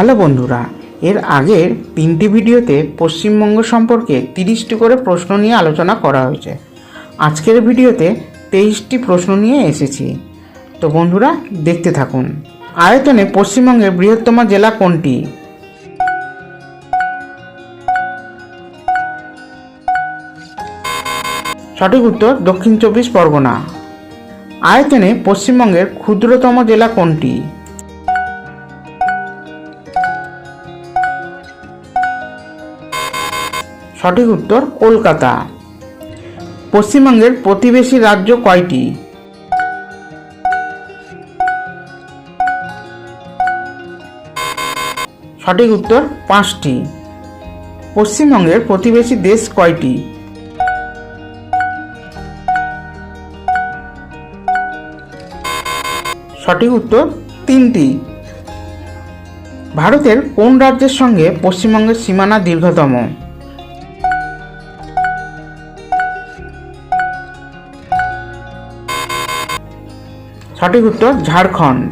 Hello বন্ধুরা, এর আগের তিনটি ভিডিওতে পশ্চিমবঙ্গ সম্পর্কে তিরিশটি করে প্রশ্ন নিয়ে আলোচনা করা হয়েছে। আজকের ভিডিওতে তেইশটি প্রশ্ন নিয়ে এসেছি। তো বন্ধুরা, দেখতে থাকুন। আয়তনে পশ্চিমবঙ্গের বৃহত্তম জেলা কোনটি? সঠিক উত্তর দক্ষিণ চব্বিশ পরগনা। আয়তনে পশ্চিমবঙ্গের ক্ষুদ্রতম জেলা কোনটি? সঠিক উত্তর কলকাতা। পশ্চিমবঙ্গের প্রতিবেশী রাজ্য কয়টি? সঠিক উত্তর পাঁচটি। পশ্চিমবঙ্গের প্রতিবেশী দেশ কয়টি? সঠিক উত্তর তিনটি। ভারতের কোন রাজ্যের সঙ্গে পশ্চিমবঙ্গের সীমানা দীর্ঘতম? সঠিক উত্তর ঝাড়খণ্ড।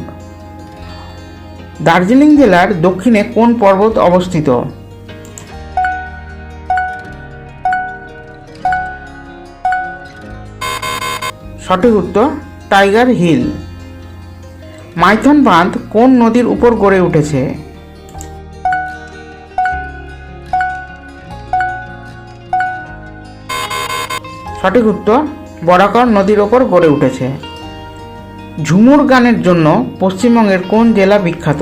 দার্জিলিং জেলার দক্ষিণে কোন পর্বত অবস্থিত? সঠিক উত্তর, টাইগার হিল। মাইথন বাঁধ কোন নদীর উপর গড়ে উঠেছে? সঠিক উত্তর, বরাকর নদীর ওপর গড়ে উঠেছে। ঝুমুর গানের জন্য পশ্চিমবঙ্গের কোন জেলা বিখ্যাত?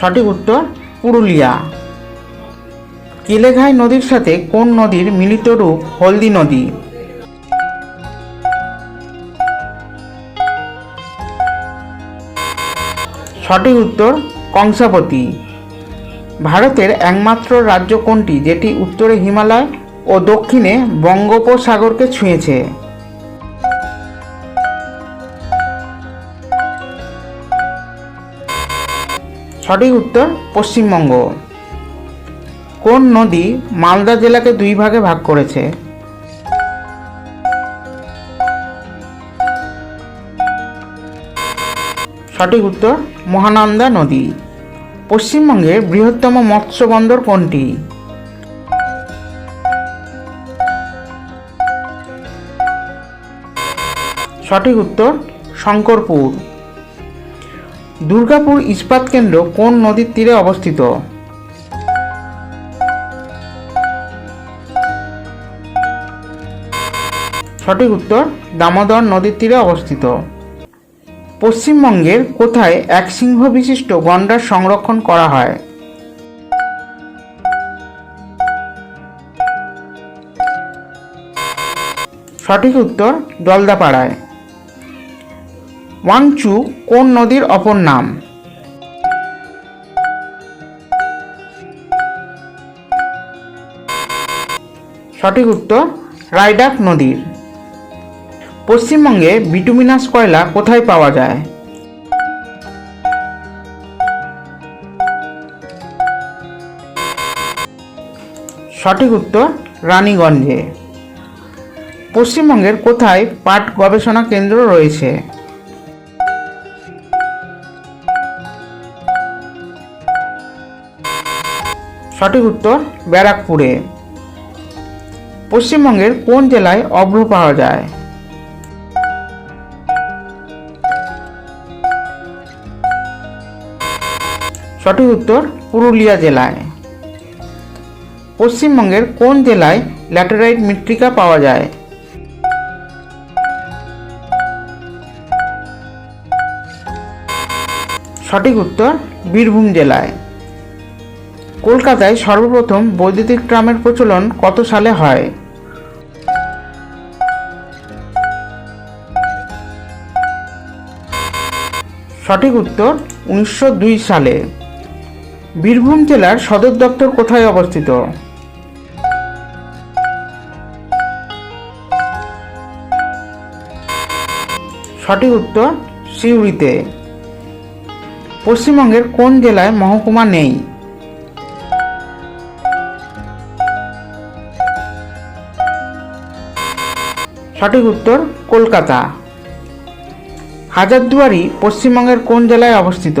সঠিক উত্তর, পুরুলিয়া। কেলেঘাই নদীর সাথে কোন নদীর মিলিত রূপ হলদি নদী? সঠিক উত্তর, কংসাবতী। ভারতের একমাত্র রাজ্য কোনটি, যেটি উত্তরে হিমালয় ও দক্ষিণে বঙ্গোপসাগরকে ছুঁয়েছে। সঠিক উত্তর, পশ্চিমবঙ্গ। কোন নদী মালদা জেলাকে দুই ভাগে ভাগ করেছে? সঠিক উত্তর, মহানন্দা নদী। পশ্চিমবঙ্গের বৃহত্তম মৎস্য বন্দর কোনটি? সঠিক উত্তর শঙ্করপুর। দুর্গাপুর ইস্পাত কেন্দ্র কোন নদীর তীরে অবস্থিত? সঠিক উত্তর দামোদর নদীর তীরে অবস্থিত। পশ্চিমবঙ্গের কোথায় এক সিংহ বিশিষ্ট গন্ডার সংরক্ষণ করা হয়? সঠিক উত্তর জলদাপাড়ায় ওয়াংচু কোন নদীর অপর নাম? সঠিক উত্তর রাইডাক নদীর। পশ্চিমবঙ্গে বিটুমিনাস কয়লা কোথায় পাওয়া যায়? সঠিক উত্তর, রানীগঞ্জে। পশ্চিমবঙ্গের কোথায় পাট গবেষণা কেন্দ্র রয়েছে? সঠিক উত্তর ব্যারাকপুরে। পশ্চিমবঙ্গের কোন জেলায় অভ্র পাওয়া যায়? সঠিক উত্তর পুরুলিয়া জেলায়। পশ্চিমবঙ্গের কোন জেলায় ল্যাটেরাইট মৃত্তিকা পাওয়া যায়? সঠিক উত্তর বীরভূম জেলায়। কলকাতায় সর্বপ্রথম বৈদ্যুতিক ট্রামের প্রচলন কত সালে হয়? সঠিক উত্তর উনিশশো দুই সালে। বীরভূম জেলার সদর দপ্তর কোথায় অবস্থিত? সঠিক উত্তর সিউড়িতে। পশ্চিমবঙ্গের কোন জেলায় মহকুমা নেই? সঠিক উত্তর কলকাতা। হাজারদুয়ারি পশ্চিমবঙ্গের কোন জেলায় অবস্থিত?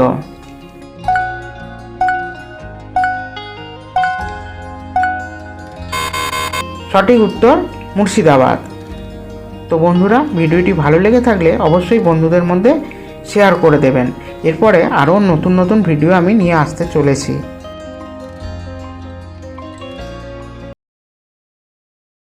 সঠিক উত্তর মুর্শিদাবাদ। তো বন্ধুরা, ভিডিওটি ভালো লেগে থাকলে অবশ্যই বন্ধুদের মধ্যে শেয়ার করে দেবেন। এরপরে আরও নতুন নতুন ভিডিও আমি নিয়ে আসতে চলেছি।